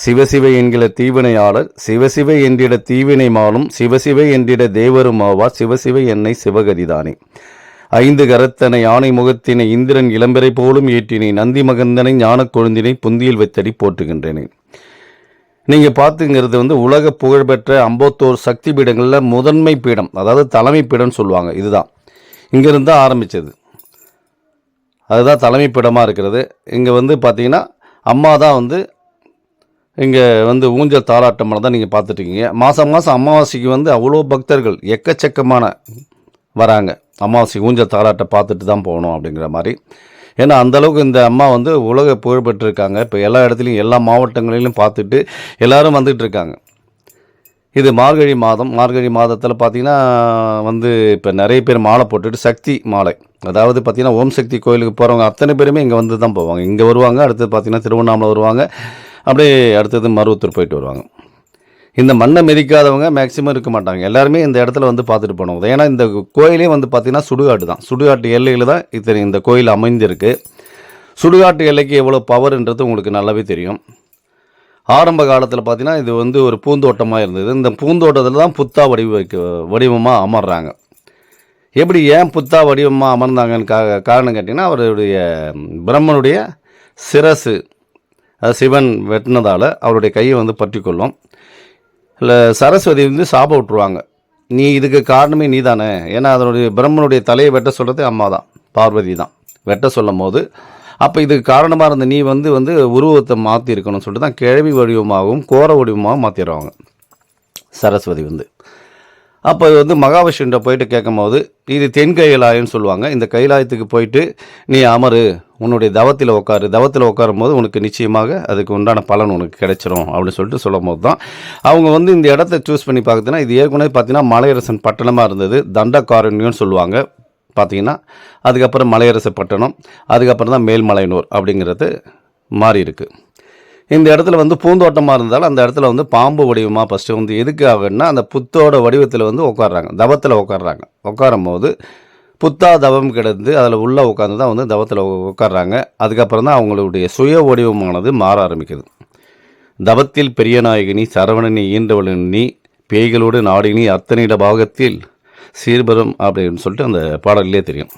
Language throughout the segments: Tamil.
சிவசிவ என்கிற தீவினையாளர் சிவசிவ என்றிட தீவினை மாலும் சிவசிவ என்றிட தேவரும் ஆவார் சிவசிவ என்னை சிவகதிதானே. ஐந்து கரத்தனை யானை முகத்தினை இந்திரன் இளம்பெறை போலும் ஏற்றினை நந்தி மகந்தனை ஞானக் கொழுந்தினை புந்தியில் வைத்தடி போட்டுகின்றேனே நீங்கள் பார்த்துங்கிறது வந்து உலக புகழ்பெற்ற அம்பத்தோர் சக்தி பீடங்களில் முதன்மை பீடம் அதாவது தலைமை பீடம்னு சொல்லுவாங்க இதுதான். இங்கேருந்து தான் ஆரம்பித்தது அதுதான் தலைமை பீடமாக இருக்கிறது. இங்கே வந்து பார்த்திங்கன்னா அம்மா தான் வந்து இங்கே வந்து ஊஞ்சல் தாளாட்டம் தான் நீங்கள் பார்த்துட்ருக்கீங்க. மாதம் மாதம் அமாவாசைக்கு வந்து அவ்வளோ பக்தர்கள் எக்கச்சக்கமான வராங்க. அமாவாசை ஊஞ்சல் தாளாட்டம் பார்த்துட்டு தான் போகணும் அப்படிங்கிற மாதிரி. ஏன்னா அந்தளவுக்கு இந்த அம்மா வந்து உலக புகழ்பெற்றிருக்காங்க இப்போ எல்லா இடத்துலையும் எல்லா மாவட்டங்களிலும் பார்த்துட்டு எல்லோரும் வந்துட்டு இருக்காங்க இது மார்கழி மாதம். மார்கழி மாதத்தில் பார்த்திங்கன்னா வந்து இப்போ நிறைய பேர் மாலை போட்டுட்டு சக்தி மாலை. அதாவது பார்த்திங்கன்னா ஓம் சக்தி கோயிலுக்கு போகிறவங்க அத்தனை பேருமே இங்கே வந்து தான் போவாங்க. இங்கே வருவாங்க அடுத்தது பார்த்திங்கன்னா திருவண்ணாமலை வருவாங்க. அப்படியே அடுத்தது மருவத்தூர் போயிட்டு வருவாங்க. இந்த மண்ணை மிதிக்காதவங்க மேக்சிமம் இருக்க மாட்டாங்க. எல்லாருமே இந்த இடத்துல வந்து பார்த்துட்டு போனவங்க ஏன்னா இந்த கோயிலே வந்து பார்த்திங்கன்னா சுடுகாட்டு தான். சுடுகாட்டு எல்லையில் தான் இத்தனை இந்த கோயில் அமைந்திருக்கு. சுடுகாட்டு எல்லைக்கு எவ்வளோ பவர்ன்றது உங்களுக்கு நல்லாவே தெரியும். ஆரம்ப காலத்தில் பார்த்தீங்கன்னா இது வந்து ஒரு பூந்தோட்டமாக இருந்தது. இந்த பூந்தோட்டத்தில் தான் புத்தா வடிவ வடிவமாக அமர்றாங்க. எப்படி ஏன் புத்தா வடிவமாக அமர்ந்தாங்கன்னு கா காரணம் கேட்டிங்கன்னா அவருடைய பிரம்மனுடைய சிரசு அது சிவன் வெட்டினதால் அவருடைய கையை வந்து பற்றிக்கொள்ளும். இல்லை சரஸ்வதி வந்து சாப விட்ருவாங்க நீ இதுக்கு காரணமே நீ தானே ஏன்னா அதனுடைய பிரம்மனுடைய தலையை வெட்ட சொல்கிறது அம்மா தான் பார்வதி தான் வெட்ட சொல்லும் போது அப்போ இதுக்கு காரணமாக இருந்த நீ வந்து வந்து உருவத்தை மாற்றிருக்கணும்னு சொல்லிட்டு தான் கிழவி வடிவமாகவும் கோர வடிவமாகவும் மாற்றிடுவாங்க சரஸ்வதி வந்து. அப்போ வந்து மகாவிஷ்ணுன்ற போயிட்டு கேட்கும்போது இது தென் கைலாயம்னு சொல்லுவாங்க. இந்த கைலாயத்துக்கு போயிட்டு நீ அமரு உன்னுடைய தவத்தில் உட்காரு தவத்தில் உட்காரும் போது உனக்கு நிச்சயமாக அதுக்கு உண்டான பலன் உனக்கு கிடைச்சிரும் அப்படின்னு சொல்லிட்டு சொல்லும் போது தான் அவங்க வந்து இந்த இடத்த சூஸ் பண்ணி பார்த்தீங்கன்னா இது ஏற்கனவே பார்த்தீங்கன்னா மலையரசன் பட்டணமாக இருந்தது. தண்டக்காரண்யம்னு சொல்லுவாங்க. பார்த்தீங்கன்னா அதுக்கப்புறம் மலையரசு பட்டணம் அதுக்கப்புறம் தான் மேல்மலையனூர் அப்படிங்கிறது மாறி இருக்குது இந்த இடத்துல வந்து பூந்தோட்டமாக இருந்தாலும் அந்த இடத்துல வந்து பாம்பு வடிவமாக ஃபஸ்ட்டு வந்து எதுக்காகன்னா அந்த புத்தோட வடிவத்தில் வந்து உட்காடுறாங்க தவத்தில் உட்காடுறாங்க உட்காரும் போது புத்தா தவம் கிடந்து அதில் உள்ளே உட்காந்து தான் வந்து தவத்தில் உட்காடுறாங்க அதுக்கப்புறம் தான் அவங்களுடைய சுய வடிவமானது மாற ஆரம்பிக்குது. தவத்தில் பெரிய நாயகினி சரவணனி ஈன்றவளினி பேய்களோடு நாடினி அத்தனையிட பாகத்தில் சீர்பரம் அப்படின்னு சொல்லிட்டு அந்த பாடல்லே தெரியும்.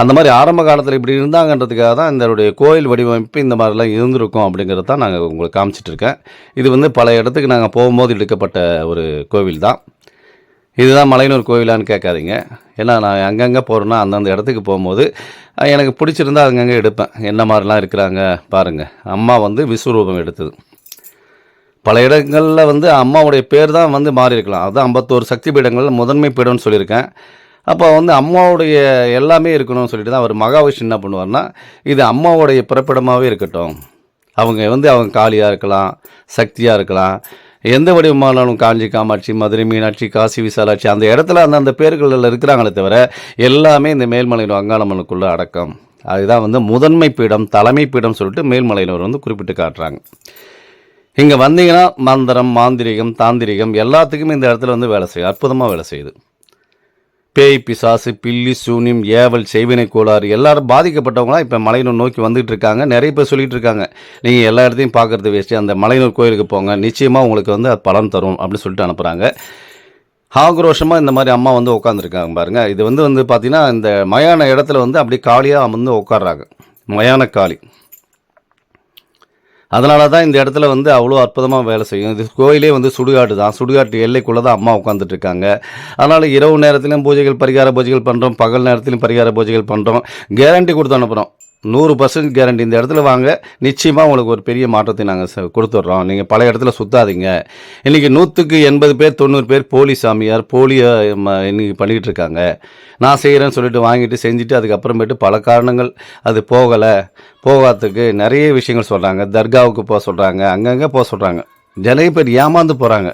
அந்த மாதிரி ஆரம்ப காலத்தில் இப்படி இருந்தாங்கன்றதுக்காக தான் இதனுடைய கோயில் வடிவமைப்பு இந்த மாதிரிலாம் இருந்திருக்கும் அப்படிங்கிறத தான் நாங்கள் உங்களுக்கு காமிச்சிட்டு இருக்கேன். இது வந்து பல இடத்துக்கு நாங்கள் போகும்போது எடுக்கப்பட்ட ஒரு கோவில் தான். இதுதான் மலையனூர் கோவிலான்னு கேட்காதீங்க. ஏன்னா நான் அங்கங்கே போகிறேன்னா அந்தந்த இடத்துக்கு போகும்போது எனக்கு பிடிச்சிருந்தா அங்கங்கே எடுப்பேன். என்ன மாதிரிலாம் இருக்கிறாங்க பாருங்கள் அம்மா வந்து விஸ்வரூபம் எடுத்தது. பல இடங்களில் வந்து அம்மாவுடைய பேர் தான் வந்து மாறி இருக்கலாம் அதுதான் ஐம்பத்தோரு சக்தி பீடங்கள் முதன்மை பீடம்னு சொல்லியிருக்கேன். அப்போ வந்து அம்மாவுடைய எல்லாமே இருக்கணும்னு சொல்லிட்டு தான் அவர் மகாவிஷ்ணு என்ன பண்ணுவார்னா இது அம்மாவுடைய பிறப்பிடமாகவே இருக்கட்டும். அவங்க வந்து அவங்க காளியாக இருக்கலாம் சக்தியாக இருக்கலாம். எந்த வடிவமானாலும் காஞ்சி காமாட்சி மதுரை மீனாட்சி காசி விசாலாட்சி அந்த இடத்துல அந்த அந்த பேர்களில் இருக்கிறாங்களே தவிர எல்லாமே இந்த மேல்மலையில் அங்காளம்மனுக்குள்ளே அடக்கம். அதுதான் வந்து முதன்மை பீடம் தலைமை பீடம் சொல்லிட்டு மேல்மலையினர் வந்து குறிப்பிட்டு காட்டுறாங்க. இங்கே வந்தீங்கன்னா மந்திரம் மாந்திரிகம் தாந்திரிகம் எல்லாத்துக்குமே இந்த இடத்துல வந்து வேலை செய்யும். அற்புதமாக வேலை செய்யுது. பேய் பிசாசு பில்லி சூனியம் ஏவல் செய்வினை கோளாறு எல்லாரும் பாதிக்கப்பட்டவங்களாம் இப்போ மலையனூர் நோக்கி வந்துட்டு இருக்காங்க நிறைய பேர் சொல்லிட்டு இருக்காங்க நீங்கள் எல்லா இடத்தையும் பார்க்குறது வேஸ்ட்டு அந்த மலையனூர் கோயிலுக்கு போங்க. நிச்சயமாக உங்களுக்கு வந்து அது பலன் தரும் அப்படின்னு சொல்லிட்டு அனுப்புகிறாங்க ஆக்ரோஷமாக இந்த மாதிரி அம்மா வந்து உட்காந்துருக்காங்க பாருங்கள் இது வந்து வந்து பார்த்திங்கன்னா இந்த மயான இடத்துல வந்து அப்படியே காலியாக அமர்ந்து உட்காடுறாங்க மயான காளி. அதனால தான் இந்த இடத்துல வந்து அவ்வளோ அற்புதமாக வேலை செய்யும். இது கோயிலே வந்து சுடுகாடு தான். சுடுகாட்டு எல்லைக்குள்ளே தான் அம்மா உட்காந்துட்டு இருக்காங்க. அதனால் இரவு நேரத்திலையும் பூஜைகள் பரிகார பூஜைகள் பண்ணுறோம் பகல் நேரத்துலையும் பரிகார பூஜைகள் பண்ணுறோம் கேரண்டி கொடுத்து அனுப்புகிறோம் நூறு பர்சன்ட் கேரண்டி இந்த இடத்துல வாங்க. நிச்சயமாக உங்களுக்கு ஒரு பெரிய மாற்றத்தை நாங்கள் கொடுத்துட்றோம். நீங்கள் பல இடத்துல சுத்தாதீங்க. இன்றைக்கி நூற்றுக்கு எண்பது பேர் தொண்ணூறு பேர் போலி சாமியார் போலியை இன்னைக்கு பண்ணிக்கிட்டு இருக்காங்க. நான் செய்கிறேன்னு சொல்லிட்டு வாங்கிட்டு செஞ்சுட்டு அதுக்கப்புறமேட்டு பல காரணங்கள். அது போகலை. போகாததுக்கு நிறைய விஷயங்கள் சொல்கிறாங்க தர்காவுக்கு போக சொல்கிறாங்க அங்கங்கே போக சொல்கிறாங்க நிறைய பேர் ஏமாந்து போகிறாங்க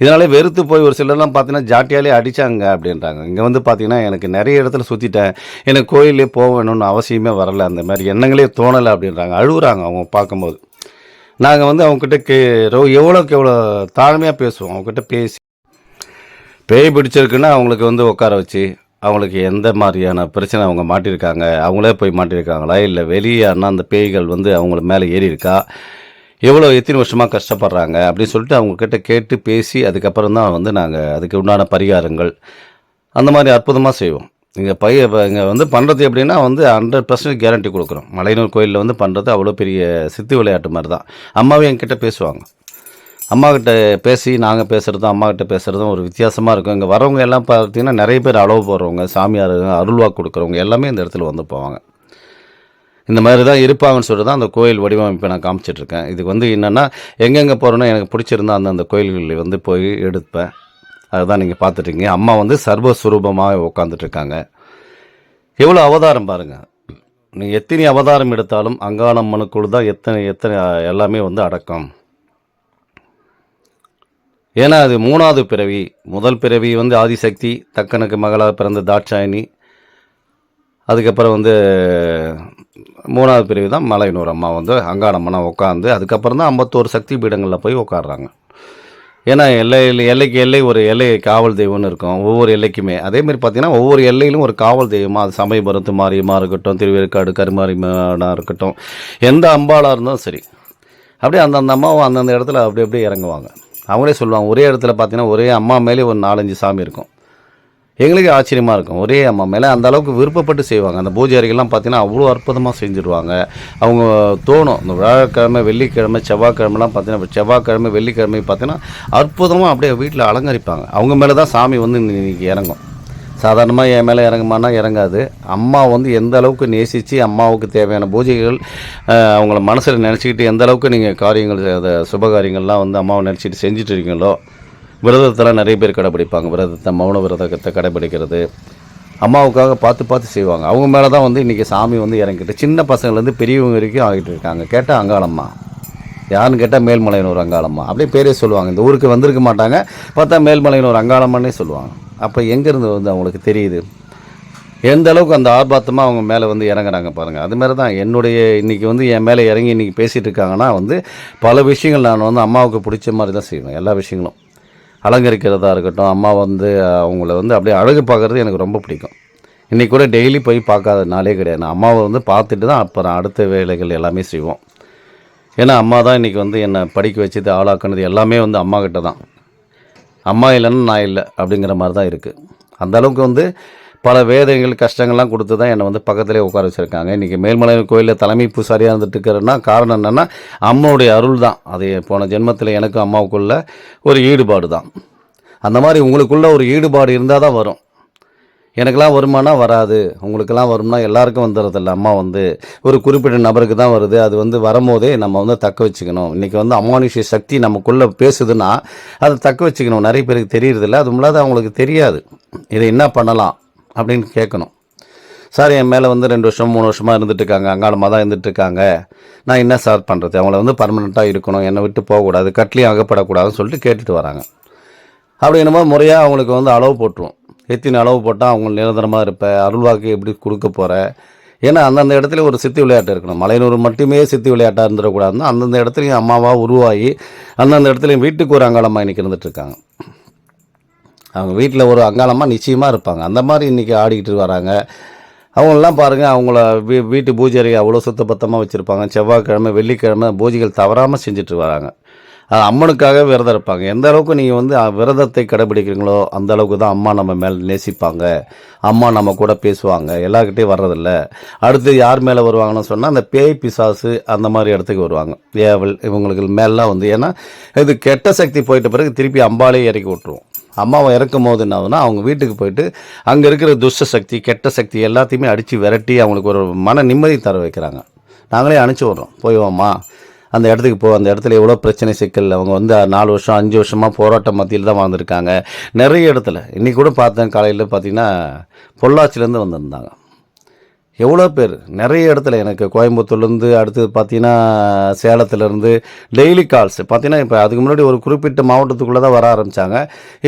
இதனாலே வெறுத்து போய் ஒரு சிலர்லாம் பார்த்தீங்கன்னா ஜாட்டியாலே அடித்தாங்க அப்படின்றாங்க. இங்கே வந்து பார்த்தீங்கன்னா எனக்கு நிறைய இடத்துல சுற்றிட்டேன் எனக்கு கோயிலே போக வேணும்னு அவசியமே வரல. அந்த மாதிரி எண்ணங்களே தோணலை அப்படின்றாங்க. அழுகுறாங்க அவங்க பார்க்கும்போது. நாங்கள் வந்து அவங்கக்கிட்ட கே எவ்வளோக்கு எவ்வளோ தாழ்மையாக பேசுவோம். அவங்கக்கிட்ட பேசி பேய் பிடிச்சிருக்குன்னா அவங்களுக்கு வந்து உட்கார வச்சு அவங்களுக்கு எந்த மாதிரியான பிரச்சனை அவங்க மாட்டியிருக்காங்க அவங்களே போய் மாட்டியிருக்காங்களா இல்லை வெளியே அந்த பேய்கள் வந்து அவங்கள மேலே ஏறி இருக்கா எவ்வளோ எத்தனை வருஷமாக கஷ்டப்படுறாங்க அப்படின்னு சொல்லிட்டு அவங்கக்கிட்ட கேட்டு பேசி அதுக்கப்புறம் தான் வந்து நாங்கள் அதுக்கு உண்டான பரிகாரங்கள் அந்த மாதிரி அற்புதமாக செய்வோம். இங்கே பைய இங்கே வந்து பண்ணுறது எப்படின்னா வந்து ஹண்ட்ரட் பர்சன்ட் கேரண்டி கொடுக்குறோம். மலையனூர் கோயிலில் வந்து பண்ணுறது அவ்வளோ பெரிய சித்து விளையாட்டு மாதிரி தான். அம்மாவும் என்கிட்ட பேசுவாங்க. அம்மாக்கிட்ட பேசி நாங்கள் பேசுகிறதும் அம்மாக்கிட்ட பேசுகிறதும் ஒரு வித்தியாசமாக இருக்கும். இங்கே வரவங்க எல்லாம் பார்த்தீங்கன்னா நிறைய பேர் அளவு போடுறவங்க சாமியார் அருள்வாக்கு கொடுக்குறவங்க எல்லாமே இந்த இடத்துல வந்து போவாங்க. இந்த மாதிரி தான் இருப்பாங்கன்னு சொல்லிட்டு தான் அந்த கோயில் வடிவமைப்பை நான் காமிச்சிட்ருக்கேன். இதுக்கு வந்து என்னென்னா எங்கெங்கே போகிறோன்னா எனக்கு பிடிச்சிருந்தா அந்தந்த கோயில்களில் வந்து போய் எடுப்பேன். அதுதான் நீங்கள் பார்த்துட்ருக்கீங்க அம்மா வந்து சர்வஸ்வரூபமாக உட்காந்துட்ருக்காங்க எவ்வளோ அவதாரம் பாருங்கள் நீங்கள் எத்தனை அவதாரம் எடுத்தாலும் அங்காளம் மனுக்குழு தான் எத்தனை எத்தனை எல்லாமே வந்து அடக்கம். ஏன்னா அது மூணாவது பிறவி. முதல் பிறவி வந்து ஆதிசக்தி தக்கனுக்கு மகளாக பிறந்த தாட்சாயணி. அதுக்கப்புறம் வந்து மூணாவது பிரிவு தான் மலையனூர் அம்மா வந்து அங்காளம்மனா உட்காந்து அதுக்கப்புறம் தான் ஐம்பத்தோரு சக்தி பீடங்களில் போய் உட்காடுறாங்க ஏன்னா எல்லை எல்லைக்கு எல்லை ஒரு எல்லை காவல் தெய்வம்னு இருக்கும். ஒவ்வொரு எல்லைக்குமே. அதேமாதிரி பார்த்தீங்கன்னா ஒவ்வொரு எல்லையிலும் ஒரு காவல் தெய்வமாக அது சமயபுரத்து மாரியமாக இருக்கட்டும் திருவேற்காடு கருமாரியமானாக இருக்கட்டும் எந்த அம்பாளாக இருந்தாலும் சரி. அப்படியே அந்தந்த அம்மாவும் அந்தந்த இடத்துல அப்படி அப்படியே இறங்குவாங்க. அவங்களே சொல்லுவாங்க ஒரே இடத்துல பார்த்தீங்கன்னா ஒரே அம்மா மேலே ஒரு நாலஞ்சு சாமி இருக்கும். எங்களுக்கு ஆச்சரியமாக இருக்கும். ஒரே அம்மா மேலே அந்த அளவுக்கு விருப்பப்பட்டு செய்வாங்க. அந்த பூஜாரிகள்லாம் பார்த்தீங்கன்னா அவ்வளோ அற்புதமாக செஞ்சுருவாங்க. அவங்க தோணும். இந்த வியாழக்கிழமை வெள்ளிக்கிழமை செவ்வாய்க்கிழமைலாம் பார்த்தீங்கன்னா செவ்வாய்க்கிழமை வெள்ளிக்கிழமை பார்த்தீங்கன்னா அற்புதமாக அப்படியே வீட்டில் அலங்கரிப்பாங்க. அவங்க மேலே தான் சாமி வந்து இன்னைக்கு இறங்கும். சாதாரணமாக என் மேலே இறங்குமானா இறங்காது. அம்மா வந்து எந்த அளவுக்கு நேசித்து அம்மாவுக்கு தேவையான பூஜைகள் அவங்கள மனசில் நினச்சிக்கிட்டு எந்த அளவுக்கு நீங்கள் காரியங்கள் அதை சுப காரியங்கள்லாம் வந்து அம்மாவை நினச்சிட்டு செஞ்சுட்டு இருக்கீங்களோ விரதத்தெல்லாம் நிறைய பேர் கடைப்பிடிப்பாங்க விரதத்தை மௌன விரதத்தை கடைப்பிடிக்கிறது அம்மாவுக்காக பார்த்து பார்த்து செய்வாங்க. அவங்க மேலே தான் வந்து இன்றைக்கி சாமி வந்து இறங்கிட்டு சின்ன பசங்கள்லேருந்து பெரியவங்க வரைக்கும் ஆகிட்டு இருக்காங்க. கேட்டால் அங்காளம்மா. யாருன்னு கேட்டால் மேல்மலையனூர் அங்காளம்மா. அப்படியே பேரே சொல்லுவாங்க. இந்த ஊருக்கு வந்திருக்க மாட்டாங்க. பார்த்தா மேல்மலையனூர் அங்காளம்மானே சொல்லுவாங்க. அப்போ எங்கேருந்து வந்து அவங்களுக்கு தெரியுது? எந்த அளவுக்கு அந்த ஆர்ப்பாத்தமாக அவங்க மேலே வந்து இறங்குறாங்க பாருங்கள் அது மாதிரி தான் என்னுடைய இன்றைக்கி வந்து என் மேலே இறங்கி இன்றைக்கி பேசிகிட்டு இருக்காங்கன்னா வந்து பல விஷயங்கள் நான் வந்து அம்மாவுக்கு பிடிச்ச மாதிரி தான் செய்வேன். எல்லா விஷயங்களும். அலங்கரிக்கிறதா இருக்கட்டும் அம்மா வந்து அவங்கள வந்து அப்படியே அழகு பார்க்குறது எனக்கு ரொம்ப பிடிக்கும். இன்றைக்கி கூட டெய்லி போய் பார்க்காத நாளே கிடையாது. நான் அம்மாவை வந்து பார்த்துட்டு தான் அப்புறம் அடுத்த வேலைகள் எல்லாமே செய்வோம். ஏன்னா அம்மா தான் இன்றைக்கி வந்து என்னை படிக்க வச்சது ஆளாக்குனது எல்லாமே வந்து அம்மா கிட்ட தான். அம்மா இல்லைன்னா நான் இல்லை அப்படிங்கிற மாதிரி தான் இருக்குது அந்த அளவுக்கு வந்து பல வேதனைகள் கஷ்டங்கள்லாம் கொடுத்து தான் என்னை வந்து பக்கத்திலே உட்கார வச்சுருக்காங்க. இன்றைக்கி மேல்மலை கோயிலில் தலைமை பூசாரியாக இருந்துட்டு இருக்கிறேன்னா காரணம் என்னென்னா அம்மாவுடைய அருள் தான் அது போன ஜென்மத்தில் எனக்கும் அம்மாவுக்குள்ள ஒரு ஈடுபாடு தான் அந்த மாதிரி உங்களுக்குள்ள ஒரு ஈடுபாடு இருந்தால் தான் வரும். எனக்கெல்லாம் வருமானா வராது. உங்களுக்கெல்லாம் வரும்னா எல்லாருக்கும் வந்துடுறதில்ல அம்மா வந்து ஒரு குறிப்பிட்ட நபருக்கு தான் வருது. அது வந்து வரும்போதே நம்ம வந்து தக்க வச்சுக்கணும். இன்றைக்கி வந்து அமானுஷ்ய சக்தி நமக்குள்ளே பேசுதுன்னா அதை தக்க வச்சுக்கணும். நிறைய பேருக்கு தெரியறதில்ல. அது இல்லாத அவங்களுக்கு தெரியாது. இதை என்ன பண்ணலாம்? அப்படின்னு கேட்கணும். சார் என் மேலே வந்து ரெண்டு வருஷம் மூணு வருஷமாக இருந்துட்டு இருக்காங்க அங்காளமாக தான் இருந்துட்டுருக்காங்க நான் என்ன சார் பண்ணுறது அவங்கள வந்து பர்மனெண்ட்டாக இருக்கணும் என்னை விட்டு போகக்கூடாது கட்லியும் அகப்படக்கூடாதுன்னு சொல்லிட்டு கேட்டுட்டு வராங்க. அப்படின்னும் முறையாக அவங்களுக்கு வந்து அளவு போட்டுருவோம் எத்தனை அளவு போட்டால் அவங்க நிரந்தரமாக இருப்ப அருள்வாக்கு எப்படி கொடுக்க போகிற ஏன்னா அந்தந்த இடத்துல ஒரு சித்தி விளையாட்டு இருக்கணும். மலையனூர் மட்டுமே சித்தி விளையாட்டாக இருந்துடக்கூடாதுன்னு அந்தந்த இடத்துலையும் அம்மாவாக உருவாகி அந்தந்த இடத்துலையும் வீட்டுக்கு ஒரு அங்காளமாக இன்னைக்கு இருந்துட்டுருக்காங்க அவங்க வீட்டில் ஒரு அங்காளமாக நிச்சயமாக இருப்பாங்க. அந்த மாதிரி இன்றைக்கி ஆடிக்கிட்டு வராங்க. அவங்களெலாம் பாருங்கள் அவங்கள வீ வீட்டு பூஜை அவ்வளோ சுத்தபத்தமாக வச்சுருப்பாங்க. செவ்வாய்க்கிழமை வெள்ளிக்கிழமை பூஜைகள் தவறாமல் செஞ்சுட்டு வராங்க. அது அம்மனுக்காக விரதம் இருப்பாங்க. எந்த அளவுக்கு நீங்கள் வந்து விரதத்தை கடைபிடிக்கிறீங்களோ அந்த அளவுக்கு தான் அம்மா நம்ம மேலே நேசிப்பாங்க. அம்மா நம்ம கூட பேசுவாங்க. எல்லாருக்கிட்டையும் வர்றதில்ல. அடுத்து யார் மேலே வருவாங்கன்னு சொன்னால் அந்த பேய் பிசாசு அந்த மாதிரி இடத்துக்கு வருவாங்க. ஏவல் இவங்களுக்கு மேலாம் வந்து ஏன்னா இது கெட்ட சக்தி போயிட்ட பிறகு திருப்பி அம்பாலே இறக்கி விட்டுருவோம். அம்மாவை இறக்கும் போது என்ன ஆகுதுன்னா அவங்க வீட்டுக்கு போயிட்டு அங்கே இருக்கிற துஷ்ட சக்தி கெட்ட சக்தி எல்லாத்தையுமே அடித்து விரட்டி அவங்களுக்கு ஒரு மன நிம்மதி தர வைக்கிறாங்க. நாங்களே அனுப்பிச்சி விட்றோம். போய்வாம்மா அந்த இடத்துக்கு போ அந்த இடத்துல எவ்வளோ பிரச்சனை சிக்கல் அவங்க வந்து நாலு வருஷம் அஞ்சு வருஷமாக போராட்டம் மத்தியில் தான் வாழ்ந்துருக்காங்க. நிறைய இடத்துல. இன்றைக்கி கூட பார்த்தேன் காலையில் பார்த்தீங்கன்னா பொள்ளாச்சிலேருந்து வந்திருந்தாங்க. எவ்வளோ பேர்? நிறைய இடத்துல எனக்கு கோயம்புத்தூர்லேருந்து அடுத்தது பார்த்தீங்கன்னா சேலத்துலேருந்து டெய்லி கால்ஸ் பார்த்தீங்கன்னா இப்போ அதுக்கு முன்னாடி ஒரு குறிப்பிட்ட மாவட்டத்துக்குள்ளே தான் வர ஆரம்பித்தாங்க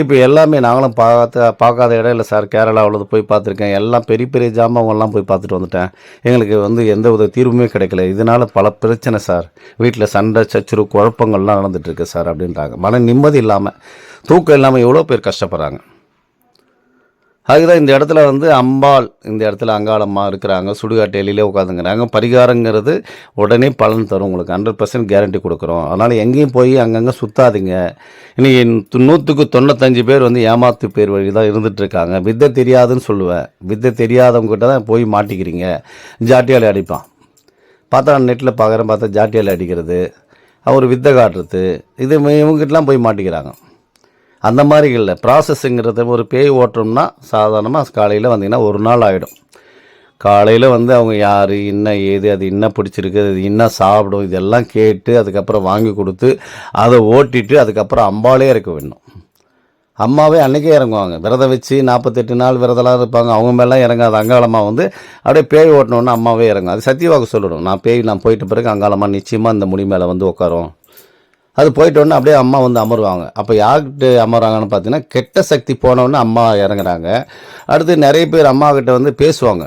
இப்போ எல்லாமே நாங்களும் பார்த்த பார்க்காத இடம் இல்லை சார். கேரளாவில் போய் பார்த்துருக்கேன். எல்லாம் பெரிய பெரிய ஜாமான்லாம் போய் பார்த்துட்டு வந்துட்டேன். எங்களுக்கு வந்து எந்த வித தீர்வுமே கிடைக்கல. இதனால் பல பிரச்சனை சார். வீட்டில் சண்டை சச்சுரு குழப்பங்கள்லாம் நடந்துகிட்ருக்கு சார் அப்படின்றாங்க. மன நிம்மதி இல்லாமல் தூக்கம் இல்லாமல் எவ்வளோ பேர் கஷ்டப்படுறாங்க. அதுதான் இந்த இடத்துல வந்து அம்பாள் இந்த இடத்துல அங்காளம்மா இருக்கிறாங்க. சுடுகாட்டு எலியிலே உட்காந்துங்கிறாங்க பரிகாரங்கிறது உடனே பலன் தரும் உங்களுக்கு. ஹண்ட்ரட் பர்சன்ட் கேரண்டி கொடுக்குறோம். அதனால் எங்கேயும் போய் அங்கங்கே சுத்தாதீங்க. இன்னைக்கு நூற்றுக்கு தொண்ணூத்தஞ்சு பேர் வந்து ஏமாத்து பேர் வழி தான் இருந்துகிட்ருக்காங்க வித்தை தெரியாதுன்னு சொல்லுவேன். வித்தை தெரியாதவங்ககிட்ட தான் போய் மாட்டிக்கிறீங்க. ஜாட்டியாலை அடிப்பான். பார்த்தா நெட்டில் பார்க்குறேன் பார்த்தா ஜாட்டியாலை அடிக்கிறது. அவர் வித்தை காட்டுறது. இது இவங்ககிட்டலாம் போய் மாட்டிக்கிறாங்க. அந்த மாதிரி இல்லை. ப்ராசஸ்ங்கிறது ஒரு பேய் ஓட்டுறோம்னா சாதாரணமாக காலையில் வந்தீங்கன்னா ஒரு நாள் ஆகிடும் காலையில் வந்து அவங்க யார் என்ன ஏது அது என்ன பிடிச்சிருக்கு அது என்ன சாப்பிடும் இதெல்லாம் கேட்டு அதுக்கப்புறம் வாங்கி கொடுத்து அதை ஓட்டிட்டு அதுக்கப்புறம் அம்பாலே இருக்க வேணும் அம்மாவே அன்னைக்கே இறங்குவாங்க. விரதம் வச்சு நாற்பத்தெட்டு நாள் விரதம்லாம் இருப்பாங்க. அவங்க மேலாம் இறங்காது. அங்காளம்மா வந்து அப்படியே பேய் ஓட்டணுன்னு அம்மாவே இறங்கும். அது சத்தியவாக்கு சொல்லணும் நான் பேய் நான் போயிட்டு பிறகு அங்காளம்மா நிச்சயமாக அந்த முடி மேலே வந்து உட்காரும். அது போயிட்டோன்னே அப்படியே அம்மா வந்து அமருவாங்க. அப்போ யார்கிட்ட அமர்றாங்கன்னு பார்த்தீங்கன்னா கெட்ட சக்தி போனவுடனே அம்மா இறங்குறாங்க. அடுத்து நிறைய பேர் அம்மாக்கிட்ட வந்து பேசுவாங்க.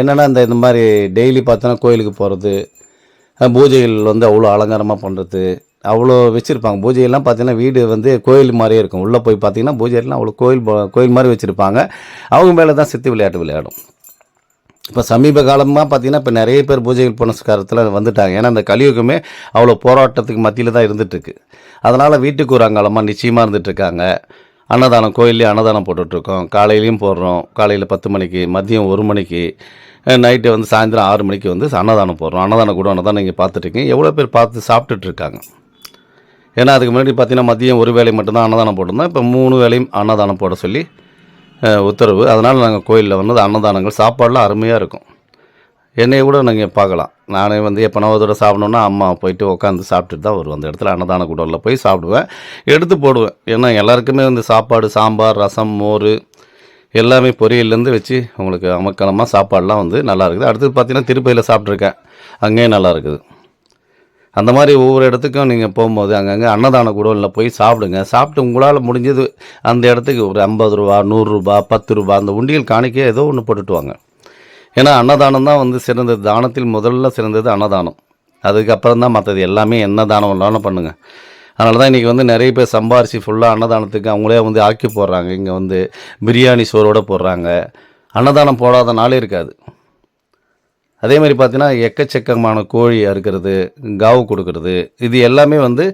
என்னென்னா இந்த இந்த மாதிரி டெய்லி பார்த்தோன்னா கோயிலுக்கு போகிறது பூஜைகள் வந்து அவ்வளோ அலங்காரமாக பண்ணுறது அவ்வளோ வச்சுருப்பாங்க. பூஜையெல்லாம் பார்த்தீங்கன்னா வீடு வந்து கோயில் மாதிரியே இருக்கும். உள்ளே போய் பார்த்தீங்கன்னா பூஜையெல்லாம் அவ்வளோ கோயில் கோயில் மாதிரி வச்சுருப்பாங்க. அவங்க மேலே தான் சித்தி விளையாட்டு விளையாடும். இப்போ சமீப காலமாக பார்த்தீங்கன்னா இப்போ நிறைய பேர் பூஜைகள் புனஸ்காரத்தில் வந்துட்டாங்க. ஏன்னா அந்த கலியுகமே அவ்வளோ போராட்டத்துக்கு மத்தியில் தான் இருந்துகிட்ருக்கு அதனால் வீட்டுக்கு ஒரு அங்காளமாக நிச்சயமாக இருந்துகிட்ருக்காங்க அன்னதானம் கோயில்லேயே அன்னதானம் போட்டுட்ருக்கோம் காலையிலையும் போடுறோம். காலையில் பத்து மணிக்கு மதியம் ஒரு மணிக்கு நைட்டு வந்து சாயந்தரம் ஆறு மணிக்கு வந்து அன்னதானம் போடுறோம். அன்னதானம் கூட அன்னதானம் நீங்கள் பார்த்துட்ருக்கீங்க எவ்வளோ பேர் பார்த்து சாப்பிட்டுட்ருக்காங்க ஏன்னா அதுக்கு முன்னாடி பார்த்தீங்கன்னா மதியம் ஒரு வேளை மட்டும்தான் அன்னதானம் போட்டிருந்தோம். இப்போ மூணு வேலையும் அன்னதானம் போட சொல்லி உத்தரவு. அதனால் நாங்கள் கோயிலில் வந்து அன்னதானங்கள். சாப்பாடுலாம் அருமையாக இருக்கும். என்னைய கூட நீங்கள் பார்க்கலாம். நானே வந்து எப்போ ஒரு தடவை சாப்பிடணுன்னா அம்மா போயிட்டு உட்காந்து சாப்பிட்டுட்டு தான் வருவோம் அந்த இடத்துல அன்னதான கூடலில் போய் சாப்பிடுவேன். எடுத்து போடுவேன். ஏன்னா எல்லாருக்குமே வந்து சாப்பாடு சாம்பார் ரசம் மோர் எல்லாமே பொரியல்லேருந்து வச்சு உங்களுக்கு அமக்கலமாக சாப்பாடெலாம் வந்து நல்லா இருக்குது. அடுத்தது பார்த்தீங்கன்னா திருப்பதியில் சாப்பிட்ருக்கேன் அங்கேயும் நல்லா இருக்குது. அந்த மாதிரி ஒவ்வொரு இடத்துக்கும் நீங்கள் போகும்போது அங்கங்கே அன்னதான கூடலில் போய் சாப்பிடுங்க. சாப்பிட்டு உங்களால் முடிஞ்சது அந்த இடத்துக்கு ஒரு ஐம்பது ரூபா நூறுரூபா பத்து ரூபா அந்த உண்டியல் காணிக்க ஏதோ ஒன்று போட்டுட்டு ஏன்னா அன்னதானம் தான் வந்து சிறந்தது. தானத்தில் முதல்ல சிறந்தது அன்னதானம். அதுக்கப்புறம் தான் மற்றது எல்லாமே என்ன தானம் வேணாலும் பண்ணுங்கள் அதனால தான் இன்றைக்கி வந்து நிறைய பேர் சம்பாரிச்சு ஃபுல்லாக அன்னதானத்துக்கு அவங்களே வந்து ஆக்கி போடுறாங்க. இங்கே வந்து பிரியாணி சோறோடு போடுறாங்க. அன்னதானம் போடாத நாளே இருக்காது. அதே மாதிரி பார்த்தீங்கன்னா எக்கச்சக்கமான கோழி அறுக்கிறது காவு கொடுக்கறது இது எல்லாமே வந்து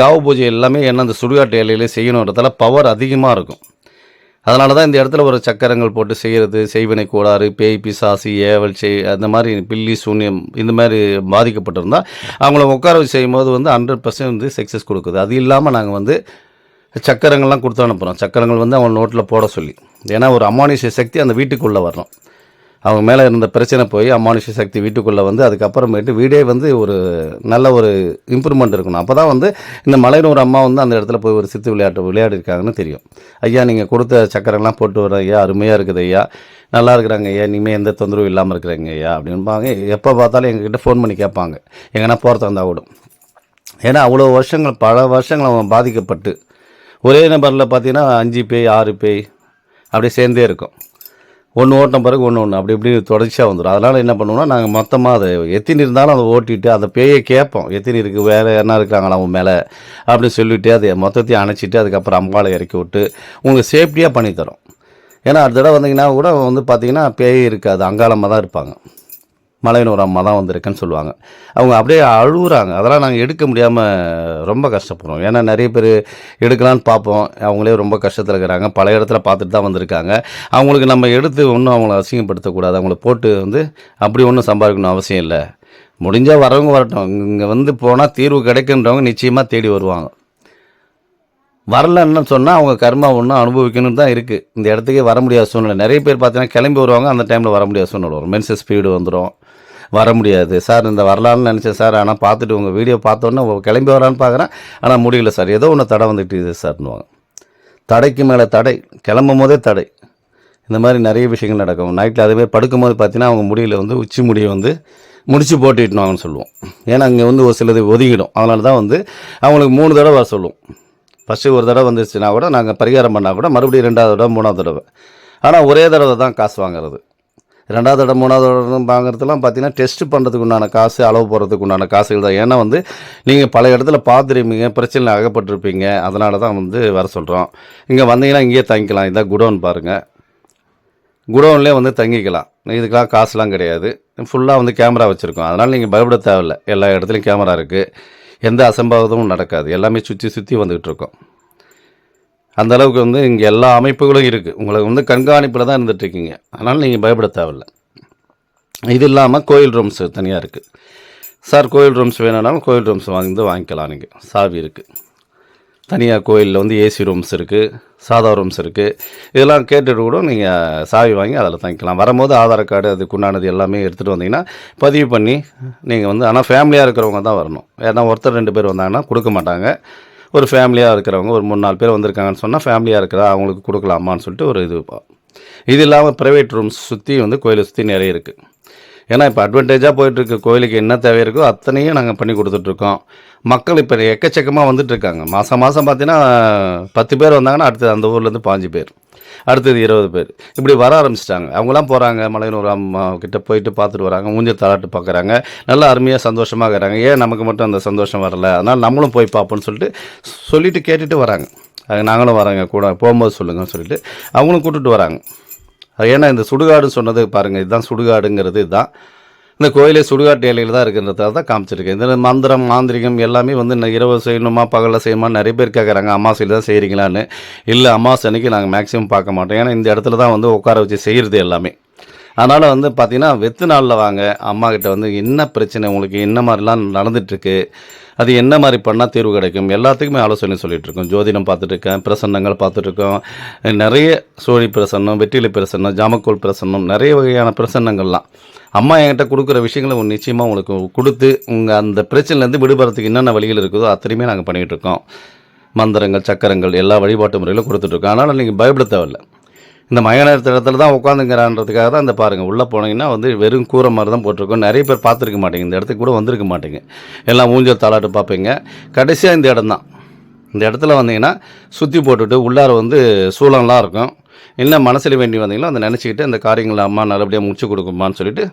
காவு பூஜை எல்லாமே என்ன அந்த சுடுகாட்டு இலையிலே செய்யணுன்றதால பவர் அதிகமாக இருக்கும். அதனால தான் இந்த இடத்துல ஒரு சக்கரங்கள் போட்டு செய்கிறது செய்வினை கோளாறு பேய் பிசாசு ஏவல் செய் அந்த மாதிரி பில்லி சூன்யம் இந்த மாதிரி பாதிக்கப்பட்டிருந்தால் அவங்கள உட்கார வச்சு செய்யும்போது வந்து ஹண்ட்ரட் பர்சன்ட் வந்து சக்ஸஸ் கொடுக்குது. அது இல்லாமல் நாங்கள் வந்து சக்கரங்கள்லாம் கொடுத்து அனுப்புகிறோம் சக்கரங்கள் வந்து அவங்க நோட்டில் போட சொல்லி. ஏன்னா ஒரு அமானுஷ சக்தி அந்த வீட்டுக்குள்ளே வரணும். அவங்க மேலே இருந்த பிரச்சனை போய் அமானுஷ சக்தி வீட்டுக்குள்ளே வந்து அதுக்கப்புறமேட்டு வீடே வந்து ஒரு நல்ல ஒரு இம்ப்ரூவ்மெண்ட் இருக்கணும். அப்போ தான் வந்து இந்த மலையனூர் அம்மா வந்து அந்த இடத்துல போய் ஒரு சித்து விளையாட்டு விளையாடி இருக்காங்கன்னு தெரியும். ஐயா நீங்கள் கொடுத்த சக்கரம்லாம் போட்டு வர ஐயா அருமையாக இருக்குது ஐயா. நல்லா இருக்கிறாங்க ஐயா இனிமேல் எந்த தொந்தரவும் இல்லாமல் இருக்கிறாங்க ஐயா அப்படின்பாங்க எப்போ பார்த்தாலும் எங்ககிட்ட ஃபோன் பண்ணி கேட்பாங்க. எங்கன்னா போகிறதா இருந்தால் கூட ஏன்னா அவ்வளோ வருஷங்கள் பல வருஷங்கள் அவன் பாதிக்கப்பட்டு. ஒரே நபரில் பார்த்தீங்கன்னா அஞ்சு பேய் ஆறு பேய் அப்படியே சேர்ந்தே இருக்கும். ஒன்று ஓட்டின பிறகு ஒன்று ஒன்று அப்படி இப்படி தொடர்ச்சியாக வந்துடும் அதனால் என்ன பண்ணுவோம்னா நாங்கள் மொத்தமாக அதை எத்தினி இருந்தாலும் அதை ஓட்டிட்டு அந்த பேயை கேட்போம். எத்தினி இருக்குது வேறு என்ன இருக்காங்களா அவன் மேலே? அப்படின்னு சொல்லிவிட்டு அதை மொத்தத்தையும் அணைச்சிட்டு அதுக்கப்புறம் அம்பாலை இறக்கி விட்டு உங்களுக்கு சேஃப்டியாக பண்ணித்தரோம். ஏன்னா அடுத்த தடவை வந்தீங்கன்னா கூட வந்து பார்த்தீங்கன்னா பேய் இருக்காது. அங்காளமாக தான் இருப்பாங்க. மலையனூர் அம்மா தான் வந்திருக்குன்னு சொல்லுவாங்க. அவங்க அப்படியே அழுகுறாங்க. அதெல்லாம் நாங்கள் எடுக்க முடியாமல் ரொம்ப கஷ்டப்படுறோம். ஏன்னா நிறைய பேர் எடுக்கலான்னு பார்ப்போம். அவங்களே ரொம்ப கஷ்டத்தில் இருக்கிறாங்க. பல இடத்துல பார்த்துட்டு தான் வந்திருக்காங்க. அவங்களுக்கு நம்ம எடுத்து ஒன்றும் அவங்கள அசிங்கப்படுத்தக்கூடாது. அவங்கள போட்டு வந்து அப்படி ஒன்றும் சம்பாதிக்கணும் அவசியம் இல்லை. முடிஞ்சால் வரவங்க வரட்டும். இங்கே வந்து போனால் தீர்வு கிடைக்குன்றவங்க நிச்சயமாக தேடி வருவாங்க. வரலன்னு சொன்னால் அவங்க கர்மா ஒன்றும் அனுபவிக்கணும் தான் இருக்குது இந்த இடத்துக்கே வர முடியாத சூழ்நிலை. நிறைய பேர் பார்த்தீங்கன்னா கிளம்பி வருவாங்க. அந்த டைமில் வர முடியாத சூழ்நிலை வரும். மென்சஸ் ஸ்பீடு வந்துடும் வர முடியாது. சார் இந்த வரலான்னு நினச்சேன் சார். ஆனால் பார்த்துட்டு உங்கள் வீடியோ பார்த்தோன்னே கிளம்பி வரான்னு பார்க்குறேன். ஆனால் முடியல சார். ஏதோ ஒன்று தடை வந்துட்டு இது சார்னுவாங்க தடைக்கு மேலே தடை. கிளம்பும் போதே தடை. இந்த மாதிரி நிறைய விஷயங்கள் நடக்கும். நைட்டில் அதுவே படுக்கும்போது பார்த்தீங்கன்னா அவங்க முடியல வந்து உச்சி முடியை வந்து முடிச்சு போட்டுட்டுனாங்கன்னு சொல்லுவோம். ஏன்னா அங்கே வந்து ஒரு சிலது ஒதுங்கிடும். அதனால தான் வந்து அவங்களுக்கு மூணு தடவை வர சொல்லுவோம் ஃபஸ்ட்டு ஒரு தடவை வந்துருச்சுன்னா கூட நாங்கள் பரிகாரம் பண்ணால் கூட மறுபடியும் ரெண்டாவது தடவை மூணாவது தடவை. ஆனால் ஒரே தடவை தான் காசு வாங்குறது. ரெண்டாவது இடம் மூணாவது தடவை வாங்குறதுலாம் பார்த்தீங்கன்னா டெஸ்ட் பண்ணுறதுக்கு உண்டான காசு அளவு போகிறதுக்கு உண்டான காசுகள் தான். ஏன்னா வந்து நீங்கள் பல இடத்துல பார்த்துருப்பீங்க பிரச்சனையில் அகப்பட்டிருப்பீங்க. அதனால தான் வந்து வர சொல்கிறோம் இங்கே வந்தீங்கன்னா இங்கேயே தங்கிக்கலாம். இதான் குடோன் பாருங்கள் குடோன்லேயே வந்து தங்கிக்கலாம். இதுக்கெல்லாம் காசுலாம் கிடையாது. ஃபுல்லாக வந்து கேமரா வச்சுருக்கோம். அதனால் நீங்கள் பயப்பட தேவையில்ல. எல்லா இடத்துலையும் கேமரா இருக்குது எந்த அசம்பாவிதமும் நடக்காது. எல்லாமே சுற்றி சுற்றி வந்துக்கிட்டு இருக்கோம். அந்த அளவுக்கு வந்து இங்கே எல்லா அமைப்புகளும் இருக்குது உங்களுக்கு வந்து கண்காணிப்பில் தான் இருந்துகிட்ருக்கீங்க அதனால் நீங்கள் பயப்பட தேவையில்ல. இது இல்லாமல் கோயில் ரூம்ஸ் தனியாக இருக்குது சார் கோயில் ரூம்ஸ் வேணும்னாலும் கோயில் ரூம்ஸ் வாங்கி வாங்கிக்கலாம் நீங்கள் சாவி இருக்குது தனியாக கோயிலில் வந்து ஏசி ரூம்ஸ் இருக்குது சாதா ரூம்ஸ் இருக்குது இதெல்லாம் கேட்டுட்டு கூட நீங்கள் சாவி வாங்கி அதில் தங்கிக்கலாம். வரும்போது ஆதார் கார்டு அதுக்குண்டானது எல்லாமே எடுத்துகிட்டு வந்தீங்கன்னா பதிவு பண்ணி நீங்கள் வந்து ஆனால் ஃபேமிலியாக இருக்கிறவங்க தான் வரணும். ஏன்னா ஒருத்தர் ரெண்டு பேர் வந்தாங்கன்னா கொடுக்க மாட்டாங்க. ஒரு ஃபேமிலியாக இருக்கிறவங்க ஒரு மூணு நாலு பேர் வந்திருக்காங்கன்னு சொன்னால் ஃபேமிலியாக இருக்கிறா அவங்களுக்கு கொடுக்கலாமான்னு சொல்லிட்டு ஒரு இது பா- இது இல்லாமல் ப்ரைவேட் ரூம்ஸ் சுற்றி வந்து கோயிலை சுற்றி நிறைய இருக்குது ஏன்னா இப்போ அட்வான்டேஜாக போயிட்டுருக்கு. கோயிலுக்கு என்ன தேவை இருக்கோ அத்தனையும் நாங்கள் பண்ணி கொடுத்துட்ருக்கோம் மக்கள் இப்போ எக்கச்சக்கமாக வந்துட்டுருக்காங்க. மாதம் மாதம் பார்த்தீங்கன்னா பத்து பேர் வந்தாங்கன்னா அடுத்தது அந்த ஊர்லேருந்து பாஞ்சு பேர். அடுத்தது இருபது பேர். இப்படி வர ஆரம்பிச்சிட்டாங்க. அவங்களாம் போகிறாங்க மலையனூர் அம்மா கிட்ட போயிட்டு பார்த்துட்டு வராங்க மூஞ்ச தாளாட்டு பார்க்குறாங்க நல்லா அருமையாக சந்தோஷமாக இருக்கிறாங்க. ஏன் நமக்கு மட்டும் அந்த சந்தோஷம் வரல? அதனால் நம்மளும் போய் பார்ப்போம்னு சொல்லிட்டு சொல்லிட்டு கேட்டுட்டு வராங்க. அது நாங்களும் வராங்க கூட போகும்போது சொல்லுங்கன்னு சொல்லிட்டு அவங்களும் கூட்டுட்டு வராங்க. அது ஏன்னா இந்த சுடுகாடு சொன்னது பாருங்கள் இதுதான் சுடுகாடுங்கிறது இதுதான் இந்த கோயிலே சுடுகாட்டு எல்லையில் தான் இருக்குன்றதால தான் காமிச்சிருக்கேன். இந்த மந்திரம் மாந்திரிகம் எல்லாமே வந்து இந்த இரவு செய்யணுமா பகலில் செய்யணுமா நிறைய பேர் கேட்குறாங்க அம்மாசையில் தான் செய்கிறீங்களான்னு இல்லை அம்மாசை அன்னைக்கு நாங்கள் மேக்ஸிமம் பார்க்க மாட்டோம். ஏன்னா இந்த இடத்துல தான் வந்து உட்கார வச்சு செய்கிறது எல்லாமே. அதனால் வந்து பார்த்தீங்கன்னா வெத்து நாளில் வாங்க அம்மாக்கிட்ட வந்து என்ன பிரச்சனை உங்களுக்கு? என்ன மாதிரிலாம் நடந்துட்டுருக்கு? அது என்ன மாதிரி பண்ணால் தீர்வு கிடைக்கும்? எல்லாத்துக்குமே ஆலோசனை சொல்லிட்டு இருக்கோம் ஜோதிடம் பார்த்துட்டு இருக்கேன் பிரசன்னங்கள் பார்த்துட்டு இருக்கோம் நிறைய சோழி பிரசன்னம் வெற்றிலை பிரசன்னம் ஜாமக்கோல் பிரசன்னம் நிறைய வகையான பிரசன்னங்கள்லாம். அம்மா என்கிட்ட கொடுக்குற விஷயங்களை உங்க நிச்சயமாக உங்களுக்கு கொடுத்து உங்கள் அந்த பிரச்சனைலேருந்து விடுபடுறதுக்கு என்னென்ன வழிகள் இருக்குதோ அத்தனையுமே நாங்கள் பண்ணிகிட்டு இருக்கோம் மந்திரங்கள் சக்கரங்கள் எல்லா வழிபாட்டு முறையிலும் கொடுத்துட்ருக்கோம் அதனால் நீங்கள் பயப்பட தேவையில்லை. இந்த மய இடத்துல தான் உட்காந்துங்கிறான்றதுக்காக தான் இந்த பாருங்கள் உள்ளே போனீங்கன்னா வந்து வெறும் கூரை மாதிரி தான் போட்டிருக்கோம். நிறைய பேர் பார்த்துருக்க மாட்டேங்க. இந்த இடத்துக்கு கூட வந்திருக்க மாட்டேங்க. எல்லாம் ஊஞ்சல் தாளாட்டு பார்ப்பீங்க. கடைசியாக இந்த இடம் தான் இந்த இடத்துல வந்தீங்கன்னா சுற்றி போட்டுட்டு உள்ளார வந்து சூளம்லாம் இருக்கும். என்ன மனசில் வேண்டி வந்தீங்களோ அதை நினச்சிக்கிட்டு அந்த காரியங்களை அம்மா நல்லபடியாக முடிச்சு கொடுக்குமான்னு சொல்லிட்டு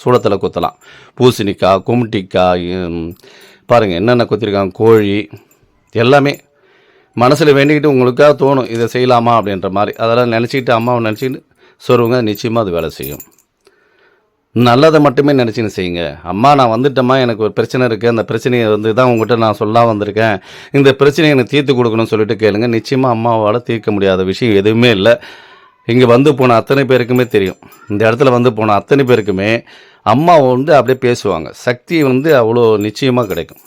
சூளத்தில் குத்தலாம். பூசணிக்காய் கும்மிட்டிக்காய் பாருங்கள் என்னென்ன குத்திருக்காங்க? கோழி எல்லாமே மனசில் வேண்டிக்கிட்டு உங்களுக்காக தோணும் இதை செய்யலாமா அப்படின்ற மாதிரி. அதெல்லாம் நினச்சிக்கிட்டு அம்மாவை நினச்சிக்கிட்டு சொல்லுவாங்க நிச்சயமாக அது வேலை செய்யும். நல்லதை மட்டுமே நினச்சின்னு செய்யுங்க. அம்மா நான் வந்துட்டேம்மா எனக்கு ஒரு பிரச்சனை இருக்குது அந்த பிரச்சனையை வந்து தான் உங்கள்கிட்ட நான் சொல்ல வந்திருக்கேன். இந்த பிரச்சனையை எனக்கு தீர்த்து கொடுக்கணும்னு சொல்லிட்டு கேளுங்க. நிச்சயமாக அம்மாவால் தீர்க்க முடியாத விஷயம் எதுவுமே இல்லை. இங்கே வந்து போன அத்தனை பேருக்குமே தெரியும். இந்த இடத்துல வந்து போன அத்தனை பேருக்குமே அம்மா வந்து அப்படியே பேசுவாங்க. சக்தி வந்து அவ்வளோ நிச்சயமாக கிடைக்கும்.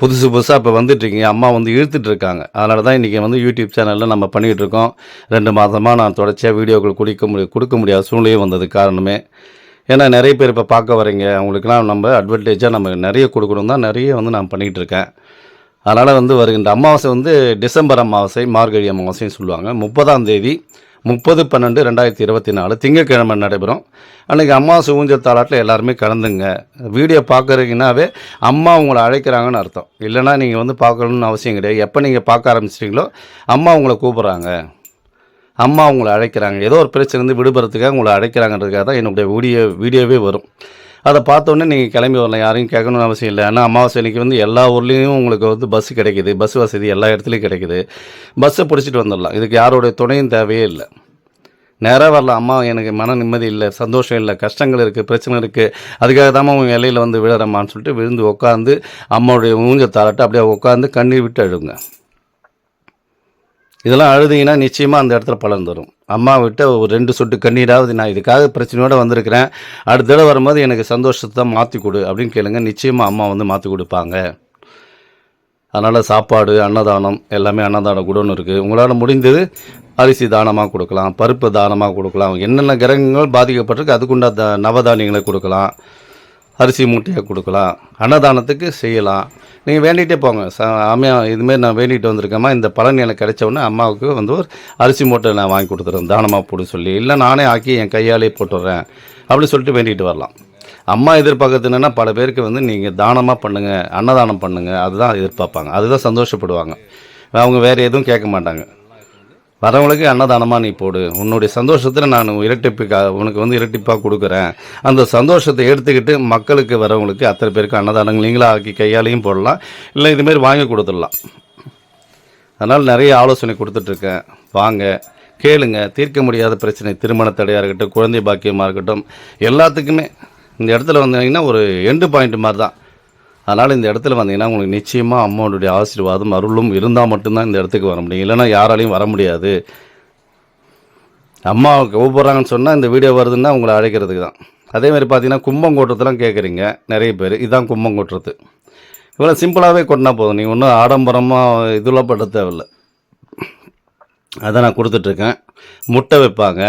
புதுசு புதுசாக இப்போ வந்துட்டுருக்கீங்க. அம்மா வந்து இழுத்துட்டு இருக்காங்க அதனால தான் இன்றைக்கி வந்து யூடியூப் சேனலில் நம்ம பண்ணிகிட்ருக்கோம் ரெண்டு மாதமாக நான் தொடர்ச்சியாக வீடியோக்கள் குடிக்க முடிய கொடுக்க முடியாத சூழ்நிலையும் வந்தது காரணமே. ஏன்னா நிறைய பேர் இப்போ பார்க்க வரீங்க. அவங்களுக்குலாம் நம்ம அட்வான்டேஜாக நம்ம நிறைய கொடுக்கணும் தான் நிறைய வந்து நான் பண்ணிகிட்டு இருக்கேன். அதனால் வந்து வருகின்ற அமாவாசை வந்து டிசம்பர் அமாவாசை மார்கழி அமாவாசைன்னு சொல்லுவாங்க. முப்பதாம் தேதி முப்பது பன்னெண்டு ரெண்டாயிரத்தி இருபத்தி நாலு திங்கட்கிழமை நடைபெறும். அன்றைக்கி அம்மா சுகுஞ்சல் தாளாட்டில் எல்லாருமே கலந்துங்க. வீடியோ பார்க்குறீங்கன்னாவே அம்மா உங்களை அழைக்கிறாங்கன்னு அர்த்தம். இல்லைன்னா நீங்கள் வந்து பார்க்கணுன்னு அவசியம் கிடையாது. எப்போ நீங்கள் பார்க்க ஆரம்பிச்சிட்டிங்களோ அம்மா உங்களை கூப்பிட்றாங்க. அம்மா உங்களை அழைக்கிறாங்க. ஏதோ ஒரு பிரச்சனை இருந்து விடுபடுறதுக்காக உங்களை அழைக்கிறாங்கன்றதுக்காக தான் என்னுடைய வீடியோ வீடியோவே வரும். அதை பார்த்தோன்னே நீங்கள் கிளம்பி வரலாம். யாரையும் கேட்கணும்னு அவசியம் இல்லை. ஆனால் அமாவாசை அன்னைக்கு வந்து எல்லா ஊர்லேயும் உங்களுக்கு வந்து பஸ் கிடைக்குது. பஸ் வசதி எல்லா இடத்துலையும் கிடைக்குது. பஸ்ஸை பிடிச்சிட்டு வந்துடலாம். இதுக்கு யாரோடைய துணையும் தேவையே இல்லை. நேராக வரலாம். அம்மா எனக்கு மன நிம்மதி இல்லை சந்தோஷம் இல்லை கஷ்டங்கள் இருக்குது பிரச்சனை இருக்குது அதுக்காக தான் உங்கள் இலையில் வந்து விழுறம்மான்னு சொல்லிட்டு விழுந்து உட்காந்து அம்மாவுடைய மூஞ்ச தாளட்டு அப்படியே உட்காந்து கண்ணீர் விட்டு அழுங்க இதெல்லாம் அழுதிங்கன்னா நிச்சயமாக அந்த இடத்துல பலன் தரும். அம்மா விட்ட ஒரு ரெண்டு சொட்டு கண்ணீராவது நான் இதுக்காக பிரச்சனையோடு வந்திருக்கிறேன். அடுத்த தடவை வரும்போது எனக்கு சந்தோஷத்தை மாற்றி கொடு அப்படின்னு கேளுங்க. நிச்சயமாக அம்மா வந்து மாற்றி கொடுப்பாங்க. அதனால் சாப்பாடு அன்னதானம் எல்லாமே அன்னதானம் குடோன்னு இருக்குது உங்களால் முடிந்தது அரிசி தானமாக கொடுக்கலாம் பருப்பு தானமாக கொடுக்கலாம். என்னென்ன கிரகங்கள் பாதிக்கப்பட்டிருக்கு அதுக்குண்டா த நவதானியங்களை கொடுக்கலாம். அரிசி மூட்டையாக கொடுக்கலாம். அன்னதானத்துக்கு செய்யலாம். நீங்கள் வேண்டிகிட்டே போங்க. ச அம்மையா இதுமாரி நான் வேண்டிகிட்டு வந்திருக்கேம்மா. இந்த பலன் எனக்கு கிடைச்சவொடனே அம்மாவுக்கு வந்து ஒரு அரிசி மூட்டை நான் வாங்கி கொடுத்துறேன். தானமாக போட சொல்லி. இல்லை நானே ஆக்கி என் கையாலே போட்டுடுறேன் அப்படின்னு சொல்லிட்டு வேண்டிகிட்டு வரலாம். அம்மா எதிர்பார்க்கறது என்னென்னா பல பேருக்கு வந்து நீங்கள் தானமாக பண்ணுங்கள் அன்னதானம் பண்ணுங்கள் அதுதான் எதிர்பார்ப்பாங்க. அதுதான் சந்தோஷப்படுவாங்க. அவங்க வேறு எதுவும் கேட்க மாட்டாங்க. வரவங்களுக்கு அன்னதானமாக நீ போடு. உன்னுடைய சந்தோஷத்தில் நான் இரட்டிப்புக்கா உனக்கு வந்து இரட்டிப்பாக கொடுக்குறேன். அந்த சந்தோஷத்தை எடுத்துக்கிட்டு மக்களுக்கு வரவங்களுக்கு அத்தனை பேருக்கு அன்னதானங்கள் நீங்களா ஆக்கி கையாலையும் போடலாம். இல்லை இதுமாரி வாங்கி கொடுத்துடலாம். அதனால் நிறைய ஆலோசனை கொடுத்துட்ருக்கேன். வாங்க கேளுங்க. தீர்க்க முடியாத பிரச்சனை. திருமண தடையாக இருக்கட்டும் குழந்தை பாக்கியமாக இருக்கட்டும் எல்லாத்துக்குமே. இந்த இடத்துல வந்தீங்கன்னா ஒரு எண்டு பாயிண்ட் மாதிரி தான். அதனால் இந்த இடத்துல வந்தீங்கன்னா உங்களுக்கு நிச்சயமாக அம்மாவுடைய ஆசீர்வாதம் அருளும் இருந்தால் மட்டும்தான் இந்த இடத்துக்கு வர முடியும். இல்லைன்னா யாராலையும் வர முடியாது. அம்மா கூப்பிட்றாங்கன்னு சொன்னால் இந்த வீடியோ வருதுன்னா உங்களை அழைக்கிறதுக்கு தான். அதே மாதிரி பார்த்தீங்கன்னா கும்பங்கோட்டத்தெலாம் கேட்குறீங்க நிறைய பேர். இதுதான் கும்பங்கோட்டுறது இவ்வளோ சிம்பிளாகவே கொட்டினா போதும். நீங்கள் ஒன்றும் ஆடம்பரமாக இதெல்லாம் பண்ண தேவையில்லை. அதை நான் கொடுத்துட்ருக்கேன். முட்டை வைப்பாங்க.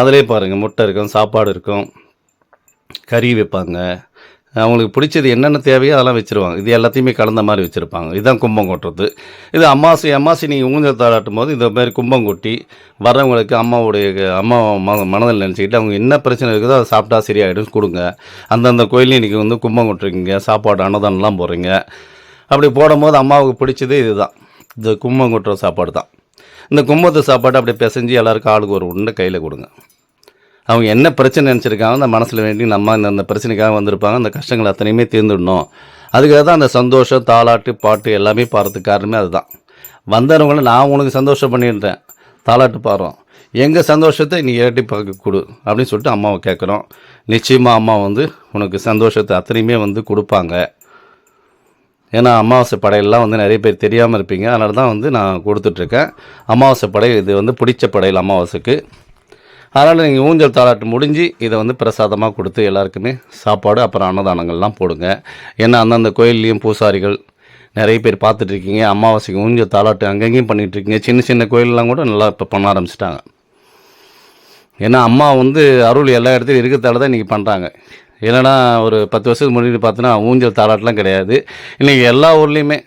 அதிலே பாருங்கள் முட்டை இருக்கும் சாப்பாடு இருக்கும். கறி வைப்பாங்க. அவங்களுக்கு பிடிச்சது என்னென்ன தேவையோ அதெல்லாம் வச்சுருவாங்க. இது எல்லாத்தையுமே கலந்த மாதிரி வச்சுருப்பாங்க. இதுதான் கும்பம் கொட்டுறது. இது அம்மாசி அம்மாசி நீங்கள் ஊஞ்சல் தாளாட்டும் போது இந்த மாதிரி கும்பம் கொட்டி வர்றவங்களுக்கு அம்மாவுடைய அம்மா ம மனதில் நினச்சிக்கிட்டு அவங்க என்ன பிரச்சனை இருக்குதோ அதை சாப்பிட்டா சரியாயிடும் கொடுங்க. அந்தந்த கோயிலையும் இன்றைக்கி வந்து கும்பம் கொட்டுறீங்க சாப்பாடு அன்னதானம்லாம் போடுறீங்க. அப்படி போடும்போது அம்மாவுக்கு பிடிச்சது இதுதான். இந்த கும்பம் கொட்டுற சாப்பாடு தான் இந்த கும்பத்து சாப்பாடு அப்படியே பிசைஞ்சு எல்லாருக்கும் ஆளுக்கு ஒரு உண்டை கையில் கொடுங்க. அவங்க என்ன பிரச்சனை நினச்சிருக்காங்க அந்த மனசில் வேண்டி நம்ம இந்த அந்த பிரச்சனைக்காக வந்திருப்பாங்க. அந்த கஷ்டங்கள் அத்தனையுமே தீர்ந்துடணும். அதுக்காக தான் அந்த சந்தோஷம் தாலாட்டு பாட்டு எல்லாமே பாடுறதுக்கு காரணமே அதுதான். வந்தவங்களை நான் உனக்கு சந்தோஷம் பண்ணிடுறேன். தாலாட்டு பாடுறோம். எங்கள் சந்தோஷத்தை நீ இரட்டி பார்க்க கொடு அப்படின்னு சொல்லிட்டு அம்மாவை கேட்குறோம் நிச்சயமாக அம்மா வந்து உனக்கு சந்தோஷத்தை அத்தனையுமே வந்து கொடுப்பாங்க. ஏன்னா அமாவாசை படையெல்லாம் வந்து நிறைய பேர் தெரியாமல் இருப்பீங்க. அதனால தான் வந்து நான் கொடுத்துட்ருக்கேன் அமாவாசை படை இது வந்து பிடிச்ச படையல் அமாவாசைக்கு. அதனால் நீங்கள் ஊஞ்சல் தாளாட்டு முடிஞ்சு இதை வந்து பிரசாதமாக கொடுத்து எல்லாருக்குமே சாப்பாடு அப்புறம் அன்னதானங்கள்லாம் போடுங்க. ஏன்னா அந்தந்த கோயில்லையும் பூசாரிகள் நிறைய பேர் பார்த்துட்ருக்கீங்க அமாவாசைக்கு ஊஞ்சல் தாளாட்டு அங்கங்கேயும் பண்ணிகிட்ருக்கீங்க சின்ன சின்ன கோயிலெலாம் கூட நல்லா இப்போ பண்ண ஆரம்பிச்சிட்டாங்க. ஏன்னா அம்மா வந்து அருள் எல்லா இடத்துலையும் இருக்கிறதால தான் இன்றைக்கி பண்ணுறாங்க இல்லைனா ஒரு பத்து வருஷத்துக்கு முன்னாடி பார்த்தோன்னா ஊஞ்சல் தாளாட்டெலாம் கிடையாது. இன்றைக்கி எல்லா ஊர்லேயுமே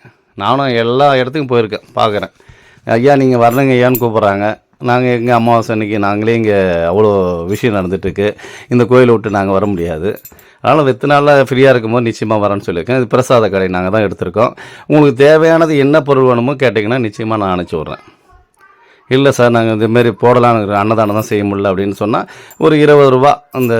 நானும் எல்லா இடத்துக்கும் போயிருக்கேன் பார்க்குறேன். ஐயா நீங்கள் வரணுங்க ஐயான்னு கூப்பிட்றாங்க. நாங்கள் எங்கள் அமாவாசை அன்னைக்கு நாங்களே இங்கே அவ்வளோ விஷயம் நடந்துகிட்ருக்கு இந்த கோயிலை விட்டு நாங்கள் வர முடியாது. அதனால் வெத்து நாளில் ஃப்ரீயாக இருக்கும்போது நிச்சயமாக வரேன்னு சொல்லியிருக்கேன். இது பிரசாத கடை நாங்கள் தான் எடுத்திருக்கோம். உங்களுக்கு தேவையானது என்ன பொருள் வேணுமோ கேட்டிங்கன்னா நிச்சயமாக நான் அனுப்பிச்சி விட்றேன். இல்லை சார் நாங்கள் இதுமாரி போடலான்னு அன்னதானம் தான் செய்ய முடியல அப்படின்னு சொன்னால் ஒரு இருபது ரூபா அந்த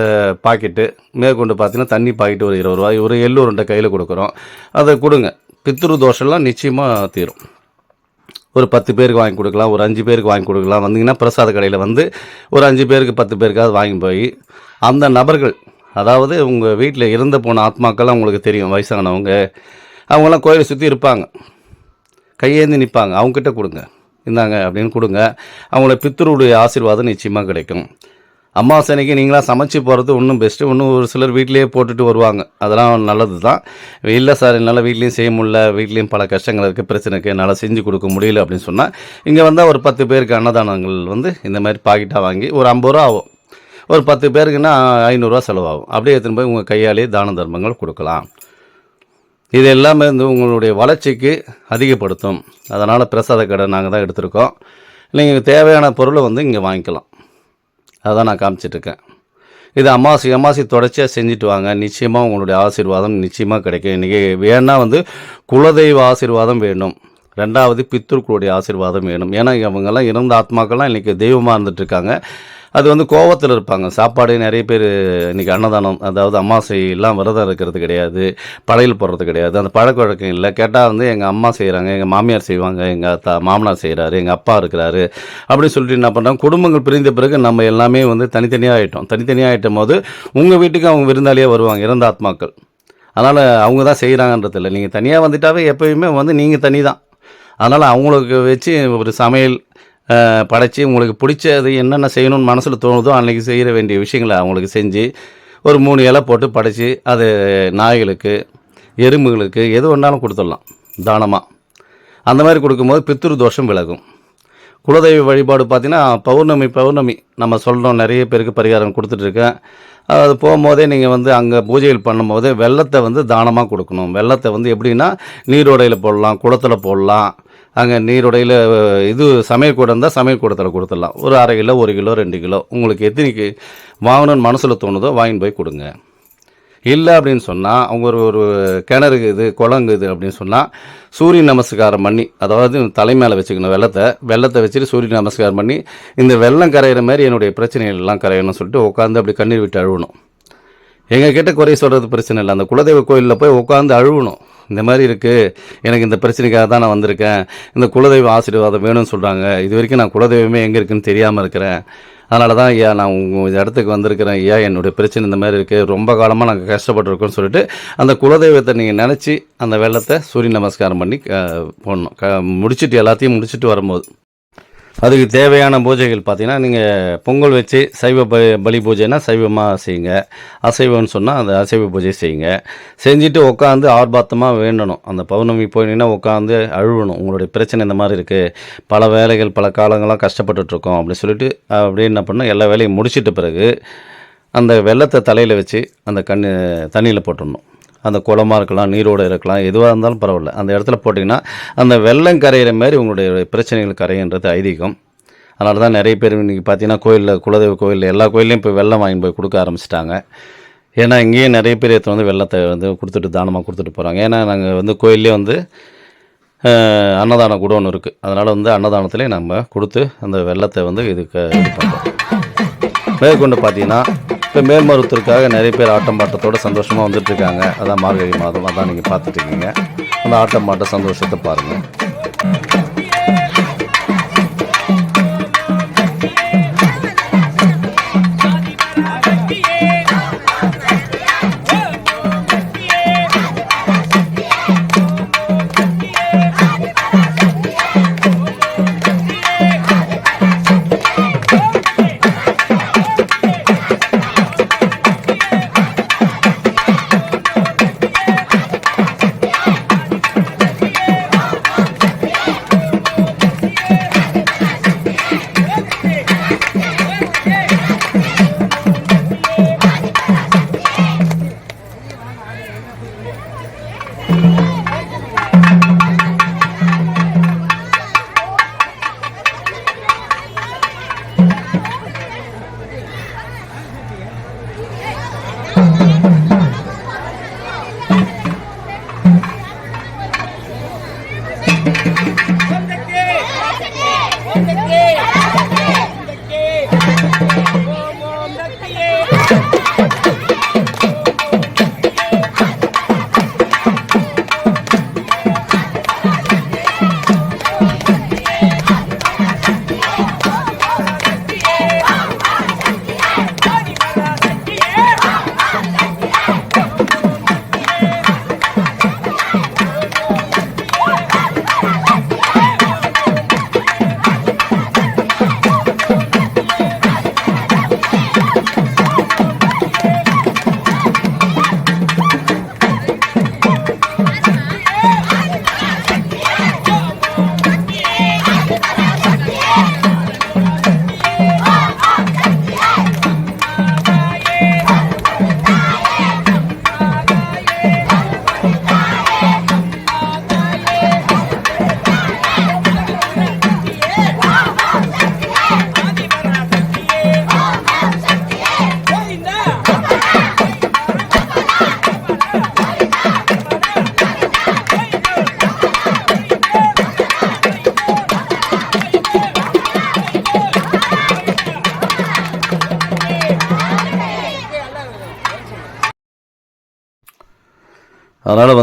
பாக்கெட்டு மேற்கொண்டு பார்த்தீங்கன்னா தண்ணி பாக்கெட்டு ஒரு இருபது ரூபா ஒரு எள்ளு உருண்டை கையில் கொடுக்குறோம். அதை கொடுங்க. பித்ரு தோஷம்லாம் நிச்சயமாக தீரும். ஒரு பத்து பேருக்கு வாங்கி கொடுக்கலாம் ஒரு அஞ்சு பேருக்கு வாங்கி கொடுக்கலாம். வந்தீங்கன்னா பிரசாத கடையில் வந்து ஒரு அஞ்சு பேருக்கு பத்து பேருக்காவது வாங்கி போய் அந்த நபர்கள் அதாவது உங்கள் வீட்டில் இறந்து போன ஆத்மாக்கள்லாம் உங்களுக்கு தெரியும் வயசானவங்க. அவங்களாம் கோயிலை சுற்றி இருப்பாங்க. கையேந்தி நிற்பாங்க அவங்கக்கிட்ட கொடுங்க. இந்தாங்க அப்படின்னு கொடுங்க. அவங்கள பித்தருடைய ஆசீர்வாதம் நிச்சயமாக கிடைக்கும். அமாவாசனைக்கு நீங்களாக சமைச்சு போகிறது இன்னும் பெஸ்ட்டு இன்னும் ஒரு சிலர் வீட்டிலேயே போட்டுட்டு வருவாங்க. அதெல்லாம் நல்லது தான் இல்லை சார் என்னால் வீட்லேயும் செய்ய முடியல. வீட்லேயும் பல கஷ்டங்கள் இருக்குது பிரச்சனை இருக்குது என்னால் செஞ்சு கொடுக்க முடியல அப்படின்னு சொன்னால் இங்கே வந்தால் ஒரு பத்து பேருக்கு அன்னதானங்கள் வந்து இந்த மாதிரி பாக்கெட்டாக வாங்கி ஒரு ஐம்பது ரூபா ஆகும். ஒரு பத்து பேருக்குன்னா ஐநூறுரூவா செலவாகும். அப்படியே எடுத்துன்னு போய் உங்கள் கையாலேயே தான தர்மங்கள் கொடுக்கலாம். இது எல்லாமே வந்து உங்களுடைய வளர்ச்சிக்கு அதிகப்படுத்தும். அதனால் பிரசாத கடை நாங்கள் தான் எடுத்திருக்கோம். நீங்கள் தேவையான பொருளை வந்து இங்கே வாங்கிக்கலாம். அதான் நான் காமிச்சிட்ருக்கேன். இது அமாவாசை அமாவாசை தொடர்ச்சியாக செஞ்சுட்டு வாங்க. நிச்சயமாக உங்களுடைய ஆசீர்வாதம் நிச்சயமாக கிடைக்கும். இன்றைக்கி வேணால் வந்து குலதெய்வ ஆசீர்வாதம் வேணும். ரெண்டாவது பித்ருக்களுடைய ஆசீர்வாதம் வேணும். ஏன்னா இவங்கெல்லாம் இறந்த ஆத்மாக்கள்லாம் இன்றைக்கி தெய்வமாக இருந்துட்டுருக்காங்க அது வந்து கோவத்தில் இருப்பாங்க. சாப்பாடு நிறைய பேர் இன்றைக்கி அன்னதானம் அதாவது அமாவாசை எல்லாம் விரதம் இருக்கிறது கிடையாது. படையல் போடுறது கிடையாது. அந்த பழக்க வழக்கம் இல்லை. கேட்டால் வந்து எங்கள் அம்மா செய்கிறாங்க எங்கள் மாமியார் செய்வாங்க எங்கள் அத்தா மாமனார் செய்கிறாரு எங்கள் அப்பா இருக்கிறாரு அப்படின்னு சொல்லிட்டு என்ன பண்ணுறாங்க குடும்பங்கள் பிரிந்த பிறகு நம்ம எல்லாமே வந்து தனித்தனியாக ஆகிட்டோம் தனித்தனியாக ஆகிட்டும் போது உங்கள் வீட்டுக்கு அவங்க விருந்தாளியே வருவாங்க இறந்த ஆத்மாக்கள். அதனால் அவங்க தான் செய்கிறாங்கன்றது இல்லை. நீங்கள் தனியாக வந்துட்டாவே எப்போயுமே வந்து நீங்கள் தனி தான் அதனால் அவங்களுக்கு வச்சு ஒரு சமையல் படைத்து உங்களுக்கு பிடிச்சது என்னென்ன செய்யணும்னு மனசில் தோணுதோ அன்றைக்கி செய்கிற வேண்டிய விஷயங்களை அவங்களுக்கு செஞ்சு ஒரு மூணு இலை போட்டு படைத்து அது நாய்களுக்கு எறும்புகளுக்கு எது வேணாலும் கொடுத்துடலாம் தானமாக அந்த மாதிரி கொடுக்கும்போது பித்ரு தோஷம் விலகும். குலதெய்வ வழிபாடு பார்த்திங்கன்னா பௌர்ணமி பௌர்ணமி நம்ம சொல்கிறோம் நிறைய பேருக்கு பரிகாரம் கொடுத்துட்ருக்கேன். அது போகும்போதே நீங்கள் வந்து அங்கே பூஜைகள் பண்ணும்போது வெள்ளத்தை வந்து தானமாக கொடுக்கணும். வெள்ளத்தை வந்து எப்படின்னா நீரோடையில் போடலாம் குளத்தில் போடலாம் அங்கே நீரோடையில் இது சமையல் கூடம் இருந்தால் சமையல் கூடத்தில் கொடுத்துடலாம். ஒரு அரை கிலோ ஒரு கிலோ ரெண்டு கிலோ. உங்களுக்கு எத்தனைக்கு வாங்கணும்னு மனசில் தோணுதோ வாங்கிட்டு போய் கொடுங்க. இல்லை அப்படின்னு சொன்னால் அவங்க ஒரு ஒரு கிணறு இது குளங்குது அப்படின்னு சொன்னால் சூரிய நமஸ்காரம் பண்ணி அதாவது தலை மேலே வச்சுக்கணும் வெள்ளத்தை வெள்ளத்தை வச்சுட்டு சூரிய நமஸ்காரம் பண்ணி இந்த வெள்ளம் கரையிற மாதிரி என்னுடைய பிரச்சனைகள் எல்லாம் கரையணும்னு சொல்லிட்டு உட்காந்து அப்படி கண்ணீர் விட்டு அழுவணும். எங்கக்கிட்ட குறை சொல்கிறது பிரச்சனை இல்லை. அந்த குலதெய்வ கோயிலில் போய் உட்காந்து அழுவணும். இந்த மாதிரி இருக்குது எனக்கு இந்த பிரச்சனைக்காக தான் நான் வந்திருக்கேன். இந்த குலதெய்வ ஆசீர்வாதம் வேணும்னு சொல்கிறாங்க இது வரைக்கும் நான் குலதெய்வமே எங்கே இருக்குன்னு தெரியாமல் இருக்கிறேன். அதனால தான் ஐயா நான் உங்கள் இந்த இடத்துக்கு வந்திருக்கிறேன் ஐயா. என்னுடைய பிரச்சனை இந்த மாதிரி இருக்குது ரொம்ப காலமாக நாங்கள் கஷ்டப்பட்டுருக்கோம்னு சொல்லிட்டு அந்த குலதெய்வத்தை நீங்கள் நினச்சி அந்த வெள்ளத்தை சூரிய நமஸ்காரம் பண்ணி க- போடணும். க முடிச்சுட்டு எல்லாத்தையும் முடிச்சுட்டு வரும்போது. அதுக்கு தேவையான பூஜைகள் பார்த்தீங்கன்னா நீங்கள் பொங்கல் வச்சு சைவ ப பலி பூஜைனா சைவமாக செய்யுங்க. அசைவம்னு சொன்னால் அந்த அசைவ பூஜை செய்யுங்க. செஞ்சுட்டு உட்காந்து ஆர்ப்பாத்தமாக வேண்டணும். அந்த பௌர்ணமி போனீங்கன்னா உட்காந்து அழுவணும். உங்களுடைய பிரச்சனை இந்த மாதிரி இருக்குது பல வேலைகள் பல காலங்களாக கஷ்டப்பட்டுட்ருக்கோம் அப்படின்னு சொல்லிட்டு அப்படியே என்ன பண்ணணும்? எல்லா வேலையும் முடிச்சிட்ட பிறகு அந்த வெள்ளத்தை தலையில் வச்சு அந்த கண் தண்ணியில் போட்டுடணும். அந்த குளமாக இருக்கலாம் நீரோடு இருக்கலாம் எதுவாக இருந்தாலும் பரவாயில்ல. அந்த இடத்துல போட்டிங்கன்னா அந்த வெள்ளம் கரையிற மாதிரி உங்களுடைய பிரச்சனைகள் கரையன்றது ஐதீகம். அதனால தான் நிறைய பேர் இன்றைக்கி பார்த்தீங்கன்னா கோயிலில் குலதெய்வ கோயிலில் எல்லா கோயிலையும் இப்போ வெள்ளம் வாங்கி போய் கொடுக்க ஆரம்பிச்சிட்டாங்க. ஏன்னா இங்கேயும் நிறைய பேர் எடுத்து வந்து வெள்ளத்தை வந்து கொடுத்துட்டு தானமாக கொடுத்துட்டு போகிறாங்க ஏன்னா நாங்கள் வந்து கோயிலே வந்து அன்னதானம் கூட ஒன்று இருக்குது அதனால் வந்து அன்னதானத்திலே நம்ம கொடுத்து அந்த வெள்ளத்தை வந்து இதுக்கு இது பண்ணுறோம் மேற்கொண்டு பார்த்தீங்கன்னா இப்போ மேல்மருவத்திற்காக நிறைய பேர் ஆட்டம் பாட்டத்தோட சந்தோஷமாக வந்துட்டு இருக்காங்க. அதான் மார்கழி மாதம். அதான் நீங்கள் பார்த்துட்டு இருக்கீங்க. அந்த ஆட்டம் பாட்ட சந்தோஷத்தை பாருங்கள்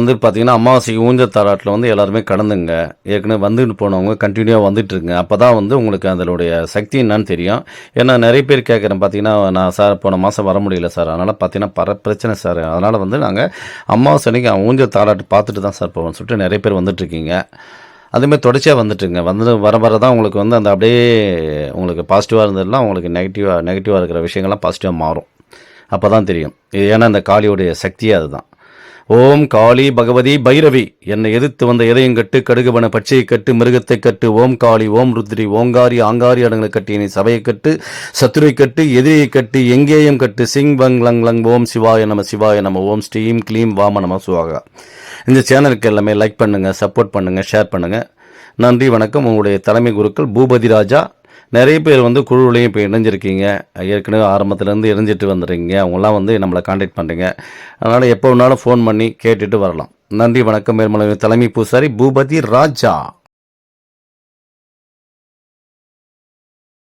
வந்து பார்த்தீங்கன்னா அமாவாசைக்கு ஊஞ்ச தாராட்டில் வந்து எல்லாருமே கடந்துங்க. ஏற்கனவே வந்துட்டு போனவங்க கண்டினியூவாக வந்துட்டுருங்க. அப்போ தான் வந்து உங்களுக்கு அதனுடைய சக்தி என்னன்னு தெரியும். ஏன்னா நிறைய பேர் கேட்குறேன் பார்த்தீங்கன்னா நான் சார் போன மாதம் வர முடியல சார். அதனால் பார்த்தீங்கன்னா பர பிரச்சனை சார். அதனால் வந்து நாங்கள் அமாவாசை அன்னைக்கு ஊஞ்ச தாராட்டு பார்த்துட்டு தான் சார் போவோம் சொல்லிட்டு நிறைய பேர் வந்துட்டுருக்கீங்க. அதுமாதிரி தொடர்ச்சியாக வந்துட்டுருங்க. வந்து வர வர தான் உங்களுக்கு வந்து அந்த அப்படியே உங்களுக்கு பாசிட்டிவாக இருந்ததுலாம் உங்களுக்கு நெகட்டிவாக நெகட்டிவாக இருக்கிற விஷயங்கள்லாம் பாசிட்டிவாக மாறும். அப்போ தான் தெரியும். இது ஏன்னா இந்த காளியோடைய சக்தியே அதுதான். ஓம் காளி பகவதி பைரவி. என்னை எதிர்த்து வந்த எதையும் கட்டு கடுகுவன பச்சையை கட்டு மிருகத்தை கட்டு ஓம் காளி ஓம் ருத்ரி ஓங்காரி ஆங்காரி அடங்களை கட்டி என்னை சபையை கட்டு சத்துருவை கட்டு எதிரியை கட்டு எங்கேயும் கட்டு சிங் வங் லங் லங் ஓம் சிவாய நம சிவாய நம ஓம் ஸ்ரீம் க்ளீம் வாம நம சுவாகா. இந்த சேனலுக்கு எல்லாமே லைக் பண்ணுங்கள் சப்போர்ட் பண்ணுங்கள் ஷேர் பண்ணுங்கள் நன்றி வணக்கம். உங்களுடைய தலைமை குருக்கள் பூபதி ராஜா நிறைய பேர் வந்து குழுவிலையும் இப்போ இணைஞ்சிருக்கீங்க. ஏற்கனவே ஆரம்பத்துலேருந்து இணைஞ்சிட்டு வந்துடுறீங்க அவங்களாம் வந்து நம்மளை காண்டாக்ட் பண்ணுறீங்க அதனால் எப்போ வேணாலும் ஃபோன் பண்ணி கேட்டுட்டு வரலாம். நன்றி வணக்கம் மேல்மலை தலைமை பூசாரி பூபதி ராஜா.